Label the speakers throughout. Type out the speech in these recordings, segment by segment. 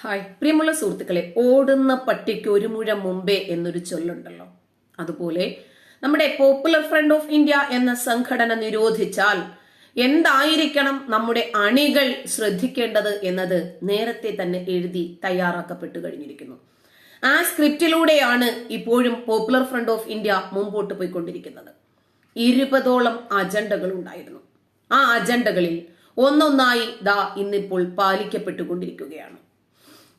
Speaker 1: Hi. പ്രിയമുള്ള സുഹൃത്തുക്കളെ ഓടുന്ന പട്ടിക്ക് ഒരു മുഴം മുമ്പേ എന്നൊരു ചൊല്ലുണ്ടല്ലോ. അതുപോലെ നമ്മുടെ പോപ്പുലർ ഫ്രണ്ട് ഓഫ് ഇന്ത്യ എന്ന സംഘടന നിരോധിച്ചാൽ എന്തായിരിക്കണം നമ്മുടെ അണികൾ ശ്രദ്ധിക്കേണ്ടത് എന്നത് നേരത്തെ തന്നെ എഴുതി തയ്യാറാക്കപ്പെട്ടു കഴിഞ്ഞിരിക്കുന്നു. ആ സ്ക്രിപ്റ്റിലൂടെയാണ് ഇപ്പോഴും പോപ്പുലർ ഫ്രണ്ട് ഓഫ് ഇന്ത്യ മുമ്പോട്ട് പോയിക്കൊണ്ടിരിക്കുന്നത്. ഇരുപതോളം അജണ്ടകൾ ഉണ്ടായിരുന്നു. ആ അജണ്ടകളിൽ ഒന്നൊന്നായി ദാ ഇന്നിപ്പോൾ പാലിക്കപ്പെട്ടുകൊണ്ടിരിക്കുകയാണ്.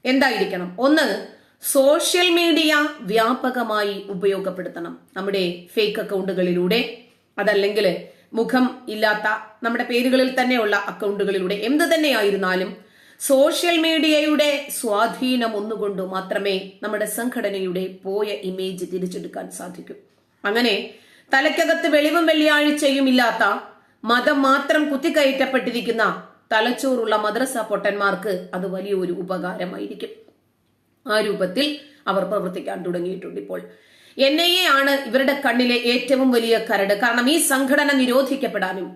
Speaker 1: എന്തായിരിക്കണം? ഒന്ന് സോഷ്യൽ മീഡിയ വ്യാപകമായി ഉപയോഗപ്പെടുത്തണം. നമ്മുടെ ഫേക്ക് അക്കൗണ്ടുകളിലൂടെ അതല്ലെങ്കിൽ മുഖം ഇല്ലാത്ത നമ്മുടെ പേരുകളിൽ തന്നെയുള്ള അക്കൗണ്ടുകളിലൂടെ എന്ത് തന്നെയായിരുന്നാലും സോഷ്യൽ മീഡിയയുടെ സ്വാധീനം ഒന്നുകൊണ്ട് മാത്രമേ നമ്മുടെ സംഘടനയുടെ പോയ ഇമേജ് തിരിച്ചെടുക്കാൻ സാധിക്കൂ. അങ്ങനെ തലയ്ക്കകത്ത് വെളിവും വെള്ളിയാഴ്ചയും ഇല്ലാത്ത മതം മാത്രം കുത്തിക്കയറ്റപ്പെട്ടിരിക്കുന്ന തലച്ചോറുള്ള മദ്രസ പൊട്ടന്മാർക്ക് അത് വലിയൊരു ഉപകാരമായിരിക്കും. ആ രൂപത്തിൽ അവർ പ്രവർത്തിക്കാൻ തുടങ്ങിയിട്ടുണ്ട് ഇപ്പോൾ. എൻ ഐ എ ആണ് ഇവരുടെ കണ്ണിലെ ഏറ്റവും വലിയ കരട്. കാരണം ഈ സംഘടന നിരോധിക്കപ്പെടാനും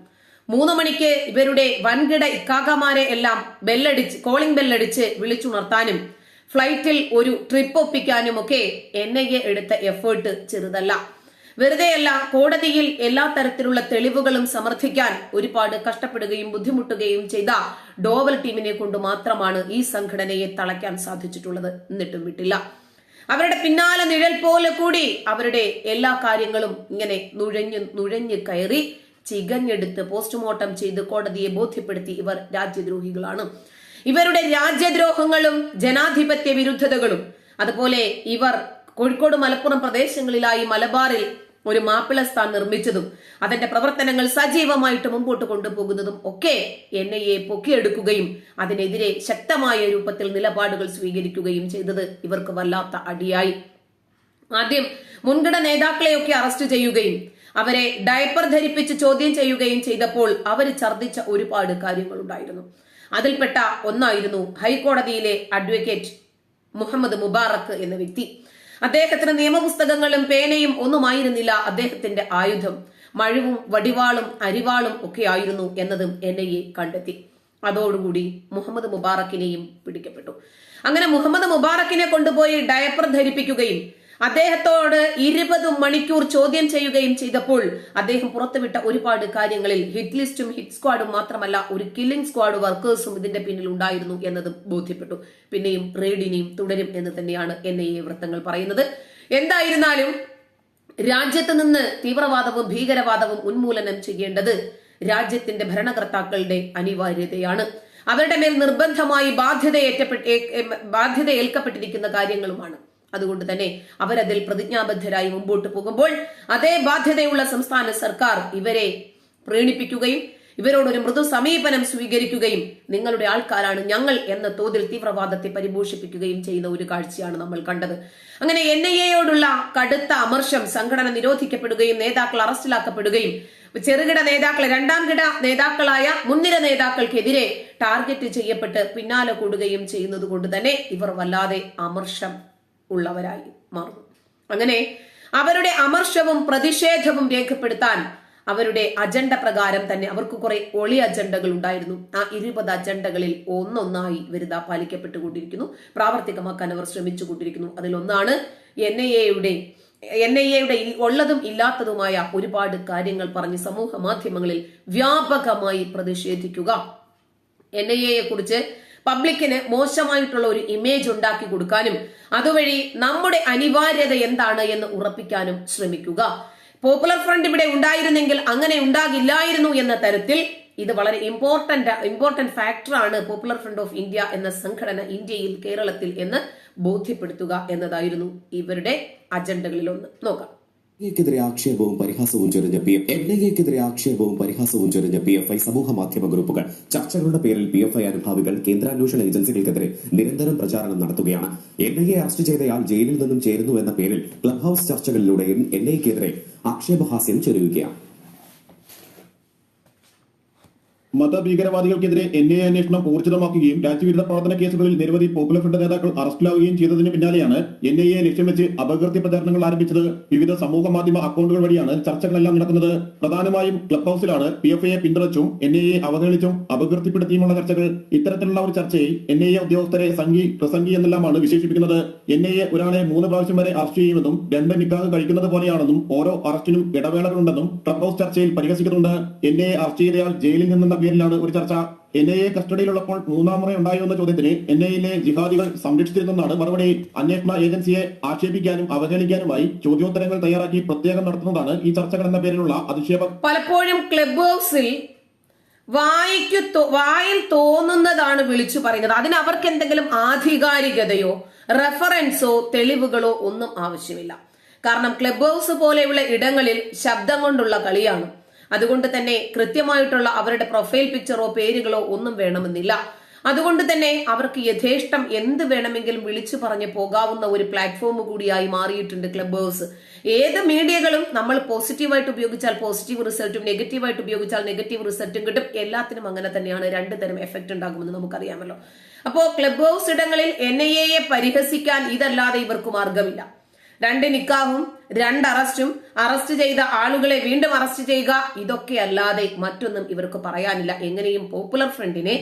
Speaker 1: മൂന്ന് മണിക്ക് ഇവരുടെ വൻകിട ഇക്കാക്കമാരെ എല്ലാം ബെല്ലടിച്ച് കോളിംഗ് ബെല്ലടിച്ച് വിളിച്ചുണർത്താനും ഫ്ലൈറ്റിൽ ഒരു ട്രിപ്പ് ഒപ്പിക്കാനും ഒക്കെ എൻ ഐ എ എടുത്ത എഫേർട്ട് ചെറുതല്ല. വെറുതെയല്ല കോടതിയിൽ എല്ലാ തരത്തിലുള്ള തെളിവുകളും സമർത്ഥിക്കാൻ ഒരുപാട് കഷ്ടപ്പെടുകയും ബുദ്ധിമുട്ടുകയും ചെയ്ത ഡോവൽ ടീമിനെ കൊണ്ട് മാത്രമാണ് ഈ സംഘടനയെ തളയ്ക്കാൻ സാധിച്ചിട്ടുള്ളത്. എന്നിട്ടും വിട്ടില്ല. അവരുടെ പിന്നാലെ നിഴൽ പോലെ കൂടി അവരുടെ എല്ലാ കാര്യങ്ങളും ഇങ്ങനെ നുഴഞ്ഞു നുഴഞ്ഞു കയറി ചികഞ്ഞെടുത്ത് പോസ്റ്റ്മോർട്ടം ചെയ്ത് കോടതിയെ ബോധ്യപ്പെടുത്തി ഇവർ രാജ്യദ്രോഹികളാണ്. ഇവരുടെ രാജ്യദ്രോഹങ്ങളും ജനാധിപത്യ വിരുദ്ധതകളും അതുപോലെ ഇവർ കോഴിക്കോട് മലപ്പുറം പ്രദേശങ്ങളിലായി മലബാറിൽ ഒരു മാപ്പിളസ്ഥാൻ നിർമ്മിച്ചതും അതിന്റെ പ്രവർത്തനങ്ങൾ സജീവമായിട്ട് മുമ്പോട്ട് കൊണ്ടുപോകുന്നതും ഒക്കെ എൻ ഐ എ പൊക്കിയെടുക്കുകയും അതിനെതിരെ ശക്തമായ രൂപത്തിൽ നിലപാടുകൾ സ്വീകരിക്കുകയും ചെയ്തത് ഇവർക്ക് വല്ലാത്ത അടിയായി. ആദ്യം മുൻകിട നേതാക്കളെയൊക്കെ അറസ്റ്റ് ചെയ്യുകയും അവരെ ഡയപ്പർ ധരിപ്പിച്ച് ചോദ്യം ചെയ്യുകയും ചെയ്തപ്പോൾ അവർ ഛർദ്ദിച്ച ഒരുപാട് കാര്യങ്ങൾ ഉണ്ടായിരുന്നു അതിൽപ്പെട്ട ഒന്നായിരുന്നു ഹൈക്കോടതിയിലെ അഡ്വക്കേറ്റ് മുഹമ്മദ് മുബാറക്ക് എന്ന വ്യക്തി. അദ്ദേഹത്തിന് നിയമപുസ്തകങ്ങളും പേനയും ഒന്നുമായിരുന്നില്ല അദ്ദേഹത്തിന്റെ ആയുധം. മഴുവും വടിവാളും അരിവാളും ഒക്കെ ആയിരുന്നു എന്നതും എൻ ഐ എ കണ്ടെത്തി. അതോടുകൂടി മുഹമ്മദ് മുബാറക്കിനെയും പിടിക്കപ്പെട്ടു. അങ്ങനെ മുഹമ്മദ് മുബാറക്കിനെ കൊണ്ടുപോയി ഡയപ്പർ ധരിപ്പിക്കുകയും അദ്ദേഹത്തോട് ഇരുപത് മണിക്കൂർ ചോദ്യം ചെയ്യുകയും ചെയ്തപ്പോൾ അദ്ദേഹം പുറത്തുവിട്ട ഒരുപാട് കാര്യങ്ങളിൽ ഹിറ്റ് ലിസ്റ്റും ഹിറ്റ് സ്ക്വാഡും മാത്രമല്ല ഒരു കില്ലിംഗ് സ്ക്വാഡ് വർക്കേഴ്സും ഇതിന്റെ പിന്നിൽ ഉണ്ടായിരുന്നു എന്നതും ബോധ്യപ്പെട്ടു. പിന്നെയും റെയ്ഡിനെയും തുടരും എന്ന് തന്നെയാണ് എൻ ഐ എ വൃത്തങ്ങൾ പറയുന്നത്. എന്തായിരുന്നാലും രാജ്യത്ത് നിന്ന് തീവ്രവാദവും ഭീകരവാദവും ഉന്മൂലനം ചെയ്യേണ്ടത് രാജ്യത്തിന്റെ ഭരണകർത്താക്കളുടെ അനിവാര്യതയാണ്. അവരുടെ മേൽ നിർബന്ധമായി ബാധ്യത ഏറ്റപ്പെട്ട് ബാധ്യത ഏൽക്കപ്പെട്ടിരിക്കുന്ന കാര്യങ്ങളുമാണ്. അതുകൊണ്ട് തന്നെ അവരതിൽ പ്രതിജ്ഞാബദ്ധരായി മുമ്പോട്ട് പോകുമ്പോൾ അതേ ബാധ്യതയുള്ള സംസ്ഥാന സർക്കാർ ഇവരെ പ്രീണിപ്പിക്കുകയും ഇവരോടൊരു മൃദു സമീപനം സ്വീകരിക്കുകയും നിങ്ങളുടെ ആൾക്കാരാണ് ഞങ്ങൾ എന്ന തോതിൽ തീവ്രവാദത്തെ പരിപോഷിപ്പിക്കുകയും ചെയ്യുന്ന ഒരു കാഴ്ചയാണ് നമ്മൾ കണ്ടത്. അങ്ങനെ എൻ ഐ എയോടുള്ള കടുത്ത അമർഷം സംഘടന നിരോധിക്കപ്പെടുകയും നേതാക്കൾ അറസ്റ്റിലാക്കപ്പെടുകയും ചെറുകിട നേതാക്കളെ രണ്ടാം കിട നേതാക്കളായ മുൻനിര നേതാക്കൾക്കെതിരെ ടാർഗറ്റ് ചെയ്യപ്പെട്ട് പിന്നാലെ കൂടുകയും ചെയ്യുന്നത് കൊണ്ട് തന്നെ ഇവർ വല്ലാതെ അമർഷം ഉള്ളവരായി മാറും. അങ്ങനെ അവരുടെ അമർഷവും പ്രതിഷേധവും രേഖപ്പെടുത്താൻ അവരുടെ അജണ്ട പ്രകാരം തന്നെ അവർക്ക് കുറെ ഒളി അജണ്ടകൾ ഉണ്ടായിരുന്നു. ആ ഇരുപത് അജണ്ടകളിൽ ഒന്നൊന്നായി വരുത പാലിക്കപ്പെട്ടുകൊണ്ടിരിക്കുന്നു. പ്രാവർത്തികമാക്കാൻ അവർ ശ്രമിച്ചുകൊണ്ടിരിക്കുന്നു. അതിലൊന്നാണ് എൻ ഐ എയുടെ എൻ ഐ എയുടെ ഉള്ളതും ഇല്ലാത്തതുമായ ഒരുപാട് കാര്യങ്ങൾ പറഞ്ഞ് സമൂഹ മാധ്യമങ്ങളിൽ വ്യാപകമായി പ്രതിഷേധിക്കുക. എൻ ഐ എയെ കുറിച്ച് പബ്ലിക്കിന് മോശമായിട്ടുള്ള ഒരു ഇമേജ് ഉണ്ടാക്കി കൊടുക്കാനും അതുവഴി നമ്മുടെ അനിവാര്യത എന്താണ് എന്ന് ഉറപ്പിക്കാനും ശ്രമിക്കുക. പോപ്പുലർ ഫ്രണ്ട് ഇവിടെ ഉണ്ടായിരുന്നെങ്കിൽ അങ്ങനെ ഉണ്ടാകില്ലായിരുന്നു എന്ന തരത്തിൽ ഇത് വളരെ ഇമ്പോർട്ടന്റ് ഇമ്പോർട്ടന്റ് ഫാക്ടറാണ് പോപ്പുലർ ഫ്രണ്ട് ഓഫ് ഇന്ത്യ എന്ന സംഘടന ഇന്ത്യയിൽ കേരളത്തിൽ എന്ന് ബോധ്യപ്പെടുത്തുക എന്നതായിരുന്നു ഇവരുടെ അജണ്ടകളിലൊന്ന് നോക്കാം.
Speaker 2: എക്കെതിരെ ആക്ഷേപവും പരിഹാസവും ചൊരിഞ്ഞ പി എഫ് എൻ എക്കെതിരെ ആക്ഷേപവും പരിഹാസവും ചൊരിഞ്ഞ പി എഫ് ഐ സമൂഹ മാധ്യമ ഗ്രൂപ്പുകൾ. ചർച്ചകളുടെ പേരിൽ പി എഫ് ഐ അനുഭാവികൾ കേന്ദ്രാന്വേഷണ ഏജൻസികൾക്കെതിരെ നിരന്തരം പ്രചാരണം നടത്തുകയാണ്. എൻ ഐ എ അറസ്റ്റ് ചെയ്തയാൾ ജയിലിൽ നിന്നും ചേരുന്നു എന്ന പേരിൽ ക്ലബ് ഹൌസ് ചർച്ചകളിലൂടെയും എൻ ഐക്കെതിരെ ആക്ഷേപഹാസ്യം ചൊരിയുകയാണ്.
Speaker 3: മതഭീകരവാദികൾക്കെതിരെ എൻ ഐ അന്വേഷണം ഊർജിതമാക്കുകയും രാജ്യവിരുദ്ധ പ്രവർത്തന കേസുകളിൽ നിരവധി പോപ്പുലർ ഫ്രണ്ട് നേതാക്കൾ അറസ്റ്റിലാവുകയും ചെയ്തതിന് പിന്നാലെയാണ് എൻ ഐ എ ലക്ഷ്യം വെച്ച് അപകീർത്തി പ്രചാരണങ്ങൾ ആരംഭിച്ചത്. വിവിധ സമൂഹ മാധ്യമ അക്കൗണ്ടുകൾ വഴിയാണ് ചർച്ചകളെല്ലാം നടക്കുന്നത്. പ്രധാനമായും ക്ലബ് ഹൌസിലാണ് പി എഫ് ഐയെ പിന്തുണച്ചും എൻ ഐ എ അവഹേളിച്ചും അപകീർത്തിപ്പെടുത്തിയുമുള്ള ചർച്ചകൾ. ഇത്തരത്തിലുള്ള ഒരു ചർച്ചയിൽ എൻ ഐ എ ഉദ്യോഗസ്ഥരെ സംഘി പ്രസംഗി എന്നെല്ലാമാണ് വിശേഷിപ്പിക്കുന്നത്. എൻ ഐ എ ഒരാളെ മൂന്ന് പ്രാവശ്യം വരെ അറസ്റ്റ് ചെയ്യുമെന്നും രണ്ട് നിക്കാഹ് കഴിക്കുന്നത് പോലെയാണെന്നും ഓരോ അറസ്റ്റിനും ഇടവേളകളുണ്ടെന്നും ക്ലബ് ഹൌസ് ചർച്ചയിൽ പരിഹസിക്കുന്നുണ്ട്. എൻ ഐ എ അറസ്റ്റ് ചെയ്തയാൾ ജയിലിൽ നിന്നെന്ന പേരിലാണ് ഒരു ചർച്ച. എൻ ഐ എ കസ്റ്റഡിയിലുള്ളപ്പോൾ മൂന്നാം മുറ ഉണ്ടായോ എന്ന ചോദ്യത്തിന് എൻ ഐ എ ജിഹാദികൾ സംരക്ഷിച്ചിരുന്നെന്നാണ് മറുപടി അന്വേഷണ ഏജൻസിയെ ആക്ഷേപിക്കാനും അവഹേളിക്കാനുമായി ചോദ്യോത്തരങ്ങൾ തയ്യാറാക്കി പ്രത്യേകം നടത്തുന്നതാണ് ഈ ചർച്ചകൾ എന്ന പേരിലുള്ള അധിക്ഷേപം.
Speaker 1: പലപ്പോഴും ക്ലബ് ഹൗസിൽ വായിക്കു വായിൽ തോന്നുന്നതാണ് വിളിച്ചു പറയുന്നത്. അതിന് അവർക്ക് എന്തെങ്കിലും ആധികാരികതയോ റെഫറൻസോ തെളിവുകളോ ഒന്നും ആവശ്യമില്ല. കാരണം ക്ലബ് ഹൗസ് പോലെയുള്ള ഇടങ്ങളിൽ ശബ്ദം കൊണ്ടുള്ള കളിയാണ്. അതുകൊണ്ട് തന്നെ കൃത്യമായിട്ടുള്ള അവരുടെ പ്രൊഫൈൽ പിക്ചറോ പേരുകളോ ഒന്നും വേണമെന്നില്ല. അതുകൊണ്ട് തന്നെ അവർക്ക് യഥേഷ്ടം എന്ത് വേണമെങ്കിലും വിളിച്ചു പറഞ്ഞ് പോകാവുന്ന ഒരു പ്ലാറ്റ്ഫോം കൂടിയായി മാറിയിട്ടുണ്ട് ക്ലബ് ഹൗസ് ഏത് മീഡിയകളും നമ്മൾ പോസിറ്റീവായിട്ട് ഉപയോഗിച്ചാൽ പോസിറ്റീവ് റിസൾട്ടും നെഗറ്റീവായിട്ട് ഉപയോഗിച്ചാൽ നെഗറ്റീവ് റിസൾട്ടും കിട്ടും. എല്ലാത്തിനും അങ്ങനെ തന്നെയാണ് രണ്ട് തരം എഫക്ട് ഉണ്ടാകുമെന്ന് നമുക്കറിയാമല്ലോ. അപ്പോ ക്ലബ് ഹൗസ് ഇടങ്ങളിൽ എൻ ഐ എയെ പരിഹസിക്കാൻ ഇതല്ലാതെ ഇവർക്ക് മാർഗമില്ല രണ്ട് നിക്കാഹും രണ്ട് അറസ്റ്റും. അറസ്റ്റ് ചെയ്ത ആളുകളെ വീണ്ടും അറസ്റ്റ് ചെയ്യുക. ഇതൊക്കെ അല്ലാതെ മറ്റൊന്നും ഇവർക്ക് പറയാനില്ല. എങ്ങനെയും പോപ്പുലർ ഫ്രണ്ടിനെ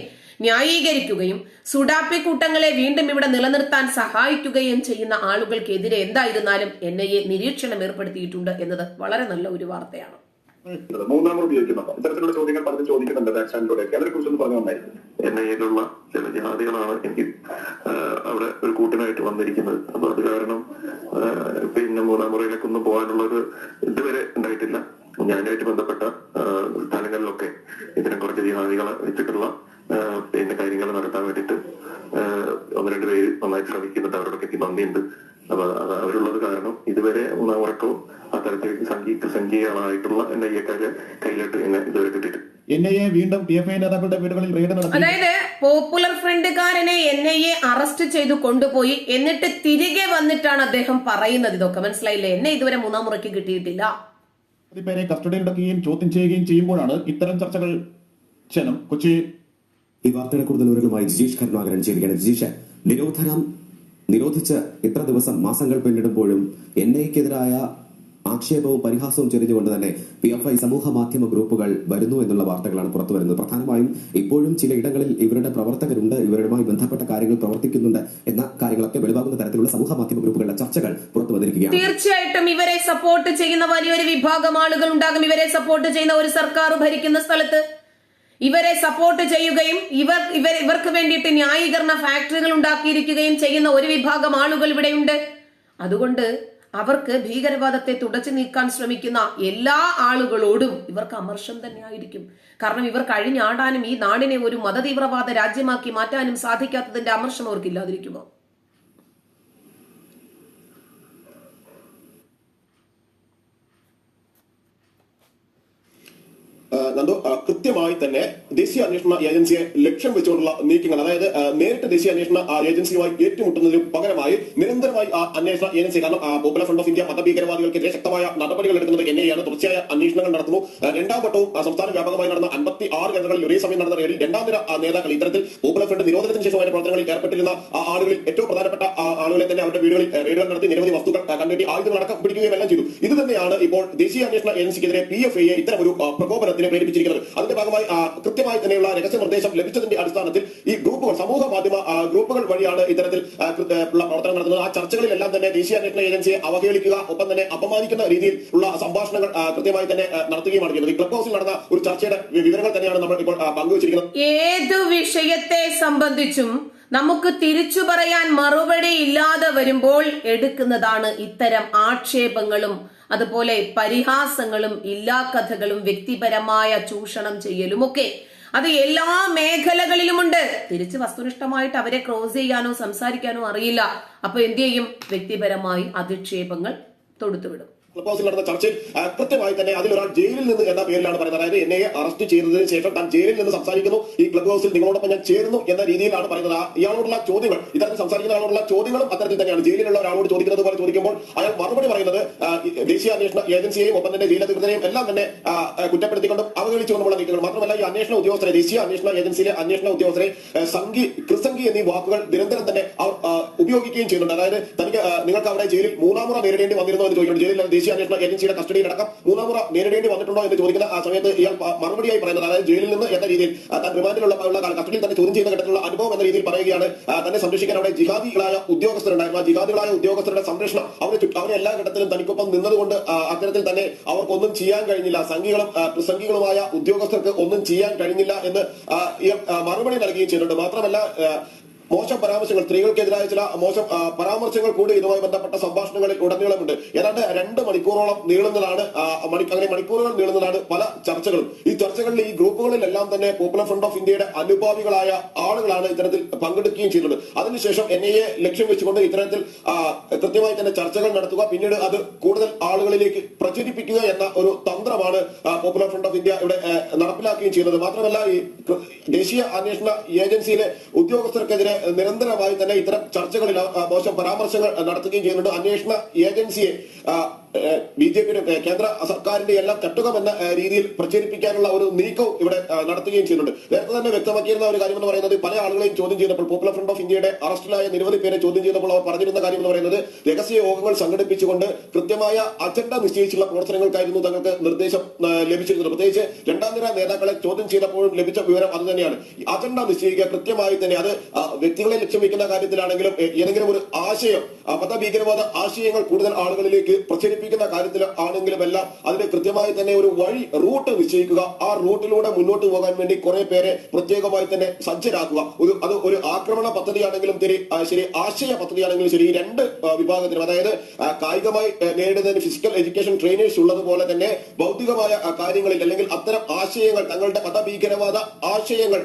Speaker 1: ന്യായീകരിക്കുകയും സുഡാപ്പി കൂട്ടങ്ങളെ വീണ്ടും ഇവിടെ നിലനിർത്താൻ സഹായിക്കുകയും ചെയ്യുന്ന ആളുകൾക്കെതിരെ എന്തായിരുന്നാലും എൻ ഐ എ നിരീക്ഷണം ഏർപ്പെടുത്തിയിട്ടുണ്ട് എന്നത് വളരെ നല്ല ഒരു വാർത്തയാണ്.
Speaker 4: മൂന്നാമത് ഉപയോഗിക്കുന്നുണ്ട്. ഇത്തരത്തിലുള്ള ചോദ്യങ്ങൾ പലരും ചോദിക്കുന്നുണ്ട് ബാക്ക് ചാനലിലൂടെയൊക്കെ അതിനെ കുറിച്ചൊന്ന് പറഞ്ഞു തന്നായിരുന്നു
Speaker 5: എൻ ചില ജാതികളാണ് എനിക്ക് അവിടെ ഒരു കൂട്ടിനായിട്ട് വന്നിരിക്കുന്നത്. അപ്പൊ അത് കാരണം പിന്നെ മൂന്നാം മുറയിലേക്ക് ഒന്നും പോകാനുള്ള ഒരു ഇതുവരെ ഉണ്ടായിട്ടില്ല. ഞാനായിട്ട് ബന്ധപ്പെട്ട സ്ഥലങ്ങളിലൊക്കെ ഇത്തരം കുറച്ച് ജിഹാദികളെ വെച്ചിട്ടുള്ള പിന്നെ കാര്യങ്ങൾ നടത്താൻ വേണ്ടിയിട്ട് ഒന്ന് രണ്ട് പേര് നന്നായിട്ട് ശ്രമിക്കുന്നുണ്ട്. അവരോടൊക്കെ നന്ദിയുണ്ട്. അപ്പൊ അത് അവരുള്ളത് കാരണം ഇതുവരെ ഉറക്കവും അത്തരത്തിൽ അത്തരത്തിലേക്ക് സംഗീത സംഘീയങ്ങളായിട്ടുള്ള എൻ ഐ എക്കാര് കയ്യിലിട്ട് എന്നെ ഇതുവരെ കിട്ടിയിട്ട്
Speaker 3: എൻ ഐ എ വീണ്ടും പി എഫ് ഐ നേതാക്കളുടെ വീടുകളിൽ റെയ്ഡ് നടത്തി.
Speaker 1: അതായത് പോപ്പുലർ ഫ്രണ്ടുകാരനെ എൻ ഐ എ അറസ്റ്റ് ചെയ്തു കൊണ്ടുപോയി എന്നിട്ട് തിരികെ വന്നിട്ടാണ് അദ്ദേഹം പറയുന്നത് ഇതൊക്കെ. മനസ്സിലായില്ലേ? എന്നെ ഇതുവരെ മൂന്നാം മുറയ്ക്ക് കിട്ടിയിട്ടില്ല.
Speaker 3: പ്രതിപേരെ പേരെ കസ്റ്റഡിയിലെടുക്കുകയും ചോദ്യം ചെയ്യുകയും ചെയ്യുമ്പോഴാണ് ഇത്തരം ചർച്ചകൾ ക്ഷണം. കൊച്ചി.
Speaker 2: ഈ വാർത്തയുടെ കൂടുതൽ വിവരങ്ങളുമായി ജിജീഷ് കരുണാകരൻ ചെയ്യുകയാണ് ജിജീഷ് നിരോധനം നിരോധിച്ച് ഇത്ര ദിവസം മാസങ്ങൾ പിന്നിടുമ്പോഴും എൻ ഐക്കെതിരായ ആക്ഷേപവും പരിഹാസവും ചെറിഞ്ഞുകൊണ്ട് തന്നെ പി എഫ് ഐ സമൂഹ മാധ്യമ ഗ്രൂപ്പുകൾ വരുന്നു എന്നുള്ള വാർത്തകളാണ് പുറത്തു വരുന്നത്. പ്രധാനമായും ഇപ്പോഴും ചിലയിടങ്ങളിൽ ഇവരുടെ പ്രവർത്തകരുണ്ട് ഇവരുമായി ബന്ധപ്പെട്ട കാര്യങ്ങൾ പ്രവർത്തിക്കുന്നുണ്ട് എന്ന കാര്യങ്ങളൊക്കെ വെളിവാകുന്ന തരത്തിലുള്ള സമൂഹ മാധ്യമ ഗ്രൂപ്പുകളുടെ ചർച്ചകൾ പുറത്തു വന്നിരിക്കുകയാണ്.
Speaker 1: തീർച്ചയായിട്ടും ഇവരെ സപ്പോർട്ട് ചെയ്യുന്ന വലിയൊരു വിഭാഗം ആളുകൾ ഉണ്ടാകും ഇവരെ സപ്പോർട്ട് ചെയ്യുന്ന ഒരു സർക്കാർ ഭരിക്കുന്ന സ്ഥലത്ത് ഇവരെ സപ്പോർട്ട് ചെയ്യുകയും ഇവർ ഇവർ ഇവർക്ക് വേണ്ടിയിട്ട് ന്യായീകരണ ഫാക്ടറികൾ ഉണ്ടാക്കിയിരിക്കുകയും ചെയ്യുന്ന ഒരു വിഭാഗം ആളുകൾ ഇവിടെയുണ്ട്. അതുകൊണ്ട് അവർക്ക് ഭീകരവാദത്തെ തുടച്ചു നീക്കാൻ ശ്രമിക്കുന്ന എല്ലാ ആളുകളോടും ഇവർക്ക് അമർഷം തന്നെയായിരിക്കും. കാരണം ഇവർ കഴിഞ്ഞാടാനും ഈ നാടിനെ ഒരു മതതീവ്രവാദ രാജ്യമാക്കി മാറ്റാനും സാധിക്കാത്തതിന്റെ അമർഷം അവർക്കില്ലാതിരിക്കുമോ
Speaker 4: ആ, നന്ദു ആ, കൃത്യമായി തന്നെ ദേശീയ അന്വേഷണ ഏജൻസിയെ ലക്ഷ്യം വെച്ചുകൊണ്ടുള്ള നീക്കങ്ങൾ അതായത് നേരിട്ട് ദേശീയ അന്വേഷണ ഏജൻസിയുമായി ഏറ്റുമുട്ടുന്നതിന് പകരമായി നിരന്തരമായി ആ അന്വേഷണ ഏജൻസി കാരണം പോപ്പുലർ ഫ്രണ്ട് ഓഫ് ഇന്ത്യ മതഭീകരവാദികൾക്കെതിരെ ശക്തമായ നടപടികൾ എടുക്കുന്നത് എങ്ങനെയാണ്? തുടർച്ചയായ അന്വേഷണങ്ങൾ നടത്തുന്നു. രണ്ടാം വട്ടവും സംസ്ഥാന വ്യാപകമായി നടന്ന അൻപത്തി ആറ് കേന്ദ്രങ്ങളിൽ ഒരേ സമയം നടന്ന റെയ്ഡിൽ രണ്ടാം നിര നേതാക്കൾ ഇത്തരത്തിൽ പോപ്പുലർ ഫ്രണ്ട് നിരോധനത്തിന് ശേഷം അതിന്റെ പ്രവർത്തനങ്ങളിൽ ഏർപ്പെട്ടിരുന്ന ആ ആളുകളിൽ ഏറ്റവും പ്രധാനപ്പെട്ട ആളുകളെ തന്നെ അവരുടെ വീടുകളിൽ റെയ്ഡുകൾ നടത്തി നിരവധി വസ്തുക്കൾ കണ്ടെത്തി ആയുധങ്ങൾ അടക്കം പിടിക്കുകയും എല്ലാം ചെയ്തു. ഇത് തന്നെയാണ് ഇപ്പോൾ ദേശീയ അന്വേഷണ ഏജൻസിക്കെതിരെ പി എഫ് ഐയെ ഇത്തരം ഒരു പ്രകോപനത്തിന് പ്രേരിപ്പിച്ചിരിക്കുന്നത് അതിന്റെ ഭാഗമായി കൃത്യമായി തന്നെയുള്ള രഹസ്യ നിർദ്ദേശം ലഭിച്ചതിന്റെ അടിസ്ഥാനത്തിൽ ഈ ഗ്രൂപ്പുകൾ സമൂഹ മാധ്യമ ഗ്രൂപ്പുകൾ വഴിയാണ് ഇത്തരത്തിൽ പ്രവർത്തനം നടത്തുന്നത്. ആ ചർച്ചകളിലെല്ലാം തന്നെ ദേശീയ അന്വേഷണ ഏജൻസിയെ അവഹേളിക്കുക ഒപ്പം തന്നെ അപമാനിക്കുന്ന രീതിയിൽ ഉള്ള സംഭാഷണങ്ങൾ കൃത്യമായി തന്നെ നടത്തുകയുമാണ് ചെയ്യുന്നത്. ക്ലബ് ഹൗസിൽ നടന്ന ഒരു ചർച്ചയുടെ വിവരങ്ങൾ തന്നെയാണ് നമ്മൾ ഇപ്പോൾ പങ്കുവച്ചിരിക്കുന്നത്.
Speaker 1: ഏതു വിഷയത്തെ സംബന്ധിച്ചും നമുക്ക് തിരിച്ചു പറയാൻ മറുപടി ഇല്ലാതെ വരുമ്പോൾ എടുക്കുന്നതാണ് ഇത്തരം ആക്ഷേപങ്ങളും അതുപോലെ പരിഹാസങ്ങളും ഇല്ലാക്കഥകളും വ്യക്തിപരമായ ചൂഷണം ചെയ്യലുമൊക്കെ. അത് എല്ലാ മേഖലകളിലുമുണ്ട്. തിരിച്ച് വസ്തുനിഷ്ഠമായിട്ട് അവരെ ക്രോസ് ചെയ്യാനോ സംസാരിക്കാനോ അറിയില്ല. അപ്പൊ എന്ത് ചെയ്യും? വ്യക്തിപരമായി അധിക്ഷേപങ്ങൾ തൊടുത്തുവിടും.
Speaker 4: ക്ലബ് ഹൗസിൽ നടന്ന ചർച്ചയിൽ കൃത്യമായി തന്നെ അതിലൊരാൾ ജയിലിൽ നിന്ന് എന്ന പേരിലാണ് പറയുന്നത്. അതായത് എന്നെ അറസ്റ്റ് ചെയ്തതിന് ശേഷം താൻ ജയിലിൽ നിന്ന് സംസാരിക്കുന്നു. ഈ ക്ലബ് ഹൗസിൽ നിങ്ങളോടൊപ്പം ഞാൻ ചേരുന്നു എന്ന രീതിയിലാണ് പറയുന്നത്. ഇയാളോടുള്ള ചോദ്യങ്ങൾ ഇത്തരത്തിൽ സംസാരിക്കുന്ന ആളോടുള്ള ചോദ്യങ്ങളും അത്തരത്തിൽ തന്നെയാണ്. ജയിലിലുള്ള ഒരാളോട് ചോദിക്കുന്നത് പോലെ ചോദിക്കുമ്പോൾ അയാൾ മറുപടി പറയുന്നത് ദേശീയ അന്വേഷണ ഏജൻസിയെയും ഒപ്പം തന്നെ ജയിലധികൃതരെയും എല്ലാം തന്നെ കുറ്റപ്പെടുത്തിക്കൊണ്ട് അവഗണിച്ചുകൊണ്ടുമുള്ള നീക്കങ്ങൾ മാത്രമല്ല ഈ അന്വേഷണ ഉദ്യോഗസ്ഥരെ ദേശീയ അന്വേഷണ ഏജൻസിയിലെ അന്വേഷണ ഉദ്യോഗസ്ഥരെ സംഘി ക്രിസംഗി എന്നീ വാക്കുകൾ നിരന്തരം തന്നെ ഉപയോഗിക്കുകയും ചെയ്യുന്നുണ്ട്. അതായത് തനിക്ക് നിങ്ങൾക്ക് അവിടെ ജയിലിൽ മൂന്നാമുറ നേരിടേണ്ടി വന്നിരുന്നു എന്ന് ചോദിക്കുന്നുണ്ട്. ജയിലിൽ ദേശീയ അന്വേഷണ ഏജൻസിയുടെ കസ്റ്റഡിയിലടക്കം മൂന്നാം മുറ നേരിടേണ്ടി വന്നിട്ടുണ്ടോ എന്ന് ചോദിക്കുന്ന ആ സമയത്ത് ഇയാൾ മറുപടിയായി പറയുന്നത് അതായത് ജയിലിൽ നിന്ന് എന്ന രീതിയിൽ റിമാൻഡിലുള്ള കസ്റ്റഡിയിൽ തന്നെ ചോദ്യം ചെയ്യുന്ന ഘട്ടത്തിലുള്ള അനുഭവം എന്ന രീതിയിൽ പറയുകയാണ്. തന്നെ സംരക്ഷിക്കാൻ അവിടെ ജിഹാദികളായ ഉദ്യോഗസ്ഥരുണ്ടായിരുന്നു. ആ ജിഹാദികളായ ഉദ്യോഗസ്ഥരുടെ സംരക്ഷണം അവരെ അവരെ എല്ലാ ഘട്ടത്തിലും തനിക്കൊപ്പം നിന്നതുകൊണ്ട് അത്തരത്തിൽ തന്നെ അവർക്കൊന്നും ചെയ്യാൻ കഴിഞ്ഞില്ല. സംഘികളും പ്രസംഗികളുമായ ഉദ്യോഗസ്ഥർക്ക് ഒന്നും ചെയ്യാൻ കഴിഞ്ഞില്ല എന്ന് മറുപടി നൽകുകയും ചെയ്തിട്ടുണ്ട്. മാത്രമല്ല മോശം പരാമർശങ്ങൾ സ്ത്രീകൾക്കെതിരായ ചില മോശം പരാമർശങ്ങൾ കൂടി ഇതുമായി ബന്ധപ്പെട്ട സംഭാഷണങ്ങളിൽ ഉടനീളമുണ്ട്. ഏതാണ്ട് രണ്ട് മണിക്കൂറോളം നീളുന്നതാണ് അങ്ങനെ മണിക്കൂറുകൾ നീളുന്നതാണ് പല ചർച്ചകളും. ഈ ചർച്ചകളിൽ ഈ ഗ്രൂപ്പുകളിലെല്ലാം തന്നെ പോപ്പുലർ ഫ്രണ്ട് ഓഫ് ഇന്ത്യയുടെ അനുഭാവികളായ ആളുകളാണ് ഇത്തരത്തിൽ പങ്കെടുക്കുകയും ചെയ്തിട്ടുണ്ട്. അതിനുശേഷം എൻ ഐ എ ലക്ഷ്യം വെച്ചുകൊണ്ട് ഇത്തരത്തിൽ കൃത്യമായി തന്നെ ചർച്ചകൾ നടത്തുക പിന്നീട് അത് കൂടുതൽ ആളുകളിലേക്ക് പ്രചരിപ്പിക്കുക എന്ന ഒരു തന്ത്രമാണ് പോപ്പുലർ ഫ്രണ്ട് ഓഫ് ഇന്ത്യ ഇവിടെ നടപ്പിലാക്കുകയും ചെയ്യുന്നത്. മാത്രമല്ല ഈ ദേശീയ അന്വേഷണ ഏജൻസിയിലെ ഉദ്യോഗസ്ഥർക്കെതിരെ നിരന്തരമായി തന്നെ ഇത്തരം ചർച്ചകളിൽ മോശം പരാമർശങ്ങൾ നടത്തുകയും ചെയ്യുന്നുണ്ട്. അന്വേഷണ ഏജൻസിയെ ബി ജെ പിയുടെ കേന്ദ്ര സർക്കാരിന്റെ എല്ലാം തട്ടുകമെന്ന എന്ന രീതിയിൽ പ്രചരിപ്പിക്കാനുള്ള ഒരു നീക്കവും ഇവിടെ നടത്തുകയും ചെയ്യുന്നുണ്ട്. നേരത്തെ തന്നെ വ്യക്തമാക്കിയിരുന്ന ഒരു കാര്യം എന്ന് പറയുന്നത് പല ആളുകളെയും ചോദ്യം ചെയ്തപ്പോൾ പോപ്പുലർ ഫ്രണ്ട് ഓഫ് ഇന്ത്യയുടെ അറസ്റ്റിലായ നിരവധി പേരെ ചോദ്യം ചെയ്തപ്പോൾ അവർ പറഞ്ഞിരുന്ന കാര്യം എന്ന് പറയുന്നത് രഹസ്യ യോഗങ്ങൾ സംഘടിപ്പിച്ചുകൊണ്ട് കൃത്യമായ അജണ്ട നിശ്ചയിച്ചുള്ള പ്രവർത്തനങ്ങൾക്കായിരുന്നു തങ്ങൾക്ക് നിർദ്ദേശം ലഭിച്ചിരുന്നത്. പ്രത്യേകിച്ച് രണ്ടാം നിര നേതാക്കളെ ചോദ്യം ചെയ്തപ്പോഴും ലഭിച്ച വിവരം അത് തന്നെയാണ്. അജണ്ട നിശ്ചയിക്കുക കൃത്യമായി തന്നെ അത് വ്യക്തികളെ ലക്ഷ്യം വെക്കുന്ന കാര്യത്തിലാണെങ്കിലും ഏതെങ്കിലും ഒരു ആശയം മത മതഭീകരവാദ ആശയങ്ങൾ കൂടുതൽ ആളുകളിലേക്ക് പ്രചരിപ്പിക്കുന്ന കാര്യത്തിൽ ആണെങ്കിലും എല്ലാം അതിന് കൃത്യമായി തന്നെ ഒരു വഴി റൂട്ട് നിശ്ചയിക്കുക. ആ റൂട്ടിലൂടെ മുന്നോട്ട് പോകാൻ വേണ്ടി കുറെ പേരെ പ്രത്യേകമായി തന്നെ സജ്ജരാക്കുക. ഒരു അത് ഒരു ആക്രമണ പദ്ധതിയാണെങ്കിലും ശരി ശരി ആശയ പദ്ധതിയാണെങ്കിലും ശരി രണ്ട് വിഭാഗത്തിനും അതായത് കായികമായി നേരിടുന്നതിന് ഫിസിക്കൽ എഡ്യൂക്കേഷൻ ട്രെയിനേഴ്സ് ഉള്ളതുപോലെ തന്നെ ഭൗതികമായ കാര്യങ്ങളിൽ അല്ലെങ്കിൽ അത്തരം ആശയങ്ങൾ തങ്ങളുടെ മതഭീകരവാദ ആശയങ്ങൾ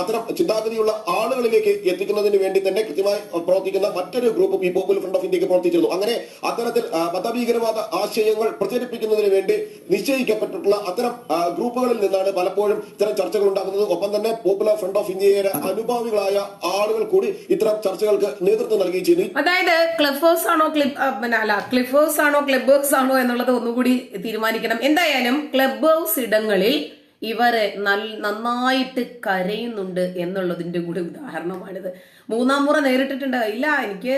Speaker 4: അത്തരം ചിന്താഗതിയുള്ള ആളുകളിലേക്ക് എത്തിക്കുന്നതിന് വേണ്ടി തന്നെ കൃത്യമായി പ്രവർത്തിക്കുന്ന മറ്റൊരു ഗ്രൂപ്പ് ഈ ഫ്രണ്ട് ഓഫ് ഇന്ത്യയ്ക്ക് പ്രവർത്തിച്ചിരുന്നു. അങ്ങനെ അത്തരത്തിൽ ആ, മതഭീകരവാദ ആശയങ്ങൾ പ്രചരിപ്പിക്കുന്നതിന് വേണ്ടി നിശ്ചയിക്കപ്പെട്ടിട്ടുള്ള അത്തരം ഗ്രൂപ്പുകളിൽ നിന്നാണ് പലപ്പോഴും ഇത്തരം ചർച്ചകൾ ഉണ്ടാകുന്നത്. ഒപ്പം തന്നെ പോപ്പുലർ ഫ്രണ്ട് ഓഫ് ഇന്ത്യയുടെ അനുഭാവികളായ ആളുകൾ കൂടി ഇത്തരം ചർച്ചകൾക്ക് നേതൃത്വം നൽകുകയും ചെയ്തു
Speaker 1: അതായത് ക്ലബ് ഹൗസ് ആണോ ക്ലിബ് അല്ല ക്ലിഫ് ഹൗസ് ആണോ ക്ലബ് ഹൗസ് ആണോ എന്നുള്ളത് ഒന്നുകൂടി തീരുമാനിക്കണം. എന്തായാലും ക്ലബ് ഹൗസ് ഇടങ്ങളിൽ ഇവർ നന്നായിട്ട് കരയുന്നുണ്ട് എന്നുള്ളതിന്റെ കൂടെ ഉദാഹരണമാണിത്. മൂന്നാം മുറ നേരിട്ടിട്ടുണ്ട്. ഇല്ല എനിക്ക്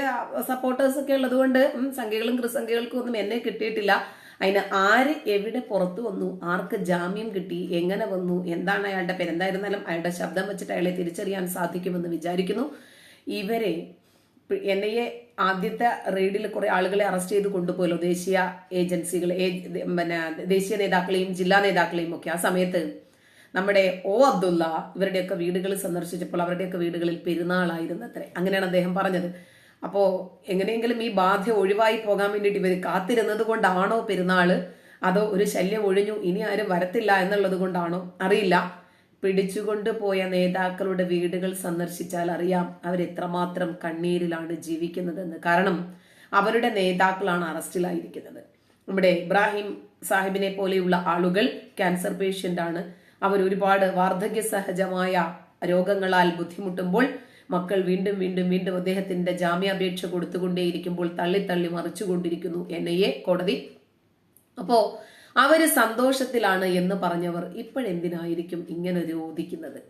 Speaker 1: സപ്പോർട്ടേഴ്സ് ഒക്കെ ഉള്ളത് കൊണ്ട് സംഖ്യകളും കൃസംഖ്യകൾക്കും ഒന്നും എന്നെ കിട്ടിയിട്ടില്ല. അതിന് ആര് എവിടെ പുറത്തു വന്നു? ആർക്ക് ജാമ്യം കിട്ടി? എങ്ങനെ വന്നു? എന്താണ് അയാളുടെ പേര്? എന്തായിരുന്നാലും അയാളുടെ ശബ്ദം വെച്ചിട്ട് അയാളെ തിരിച്ചറിയാൻ സാധിക്കുമെന്ന് വിചാരിക്കുന്നു. ഇവരെ എൻ ഐ എ ആദ്യത്തെ റെയ്ഡിൽ കുറെ ആളുകളെ അറസ്റ്റ് ചെയ്ത് കൊണ്ടുപോയല്ലോ ദേശീയ ഏജൻസികൾ പിന്നെ ദേശീയ നേതാക്കളെയും ജില്ലാ നേതാക്കളെയും ഒക്കെ. ആ സമയത്ത് നമ്മുടെ ഒ അബ്ദുള്ള ഇവരുടെയൊക്കെ വീടുകൾ സന്ദർശിച്ചപ്പോൾ അവരുടെയൊക്കെ വീടുകളിൽ പെരുന്നാളായിരുന്നു അത്രേ അങ്ങനെയാണ് അദ്ദേഹം പറഞ്ഞത്. അപ്പോ എങ്ങനെയെങ്കിലും ഈ ബാധ ഒഴിവായി പോകാൻ വേണ്ടിയിട്ട് ഇവർ കാത്തിരുന്നത് കൊണ്ടാണോ പെരുന്നാൾ? അതോ ഒരു ശല്യം ഒഴിഞ്ഞു ഇനി ആരും വരത്തില്ല എന്നുള്ളത് കൊണ്ടാണോ? അറിയില്ല. പിടിച്ചുകൊണ്ട് പോയ നേതാക്കളുടെ വീടുകൾ സന്ദർശിച്ചാൽ അറിയാം അവരെത്രമാത്രം കണ്ണീരിലാണ് ജീവിക്കുന്നതെന്ന്. കാരണം അവരുടെ നേതാക്കളാണ് അറസ്റ്റിലായിരിക്കുന്നത്. നമ്മുടെ ഇബ്രാഹിം സാഹിബിനെ പോലെയുള്ള ആളുകൾ ക്യാൻസർ പേഷ്യന്റ് ആണ്. അവർ ഒരുപാട് വാർദ്ധക്യ സഹജമായ രോഗങ്ങളാൽ ബുദ്ധിമുട്ടുമ്പോൾ മക്കൾ വീണ്ടും വീണ്ടും വീണ്ടും അദ്ദേഹത്തിന്റെ ജാമ്യാപേക്ഷ കൊടുത്തുകൊണ്ടേയിരിക്കുമ്പോൾ തള്ളി തള്ളി മറിച്ചുകൊണ്ടിരിക്കുന്നു എൻ ഐ എ കോടതി. അപ്പോ അവർ സന്തോഷത്തിലാണ് എന്ന് പറഞ്ഞവർ ഇപ്പോഴെന്തിനായിരിക്കും ഇങ്ങനെ രോദിക്കുന്നത്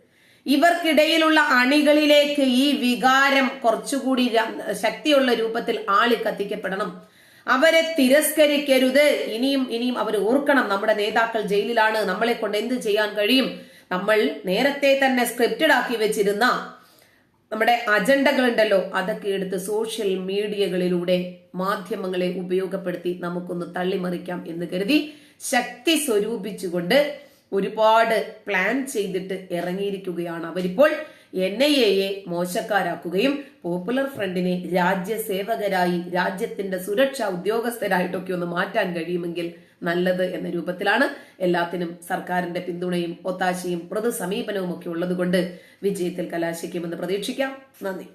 Speaker 1: ഇവർക്കിടയിലുള്ള അണികളിലേക്ക് ഈ വികാരം കുറച്ചുകൂടി ശക്തിയുള്ള രൂപത്തിൽ ആളി കത്തിക്കപ്പെടണം. അവരെ തിരസ്കരിക്കരുത്. ഇനിയും ഇനിയും അവർ ഓർക്കണം നമ്മുടെ നേതാക്കൾ ജയിലിലാണ്. നമ്മളെ കൊണ്ട് എന്ത് ചെയ്യാൻ കഴിയും? നമ്മൾ നേരത്തെ തന്നെ സ്ക്രിപ്റ്റഡ് ആക്കി വെച്ചിരുന്ന നമ്മുടെ അജണ്ടകൾ ഉണ്ടല്ലോ അതൊക്കെ എടുത്ത് സോഷ്യൽ മീഡിയകളിലൂടെ മാധ്യമങ്ങളെ ഉപയോഗപ്പെടുത്തി നമുക്കൊന്ന് തള്ളിമറിക്കാം എന്ന് കരുതി ശക്തി സ്വരൂപിച്ചുകൊണ്ട് ഒരുപാട് പ്ലാൻ ചെയ്തിട്ട് ഇറങ്ങിയിരിക്കുകയാണ്. അവരിപ്പോൾ എൻ ഐ എയെ മോശക്കാരാക്കുകയും പോപ്പുലർ ഫ്രണ്ടിനെ രാജ്യസേവകരായി രാജ്യത്തിന്റെ സുരക്ഷാ ഉദ്യോഗസ്ഥരായിട്ടൊക്കെ ഒന്ന് മാറ്റാൻ കഴിയുമെങ്കിൽ നല്ലത് എന്ന രൂപത്തിലാണ് എല്ലാത്തിനും സർക്കാരിന്റെ പിന്തുണയും ഒത്താശയും മൃദു സമീപനവും ഒക്കെ ഉള്ളതുകൊണ്ട് വിജയത്തിൽ കലാശിക്കുമെന്ന് പ്രതീക്ഷിക്കാം. നന്ദി.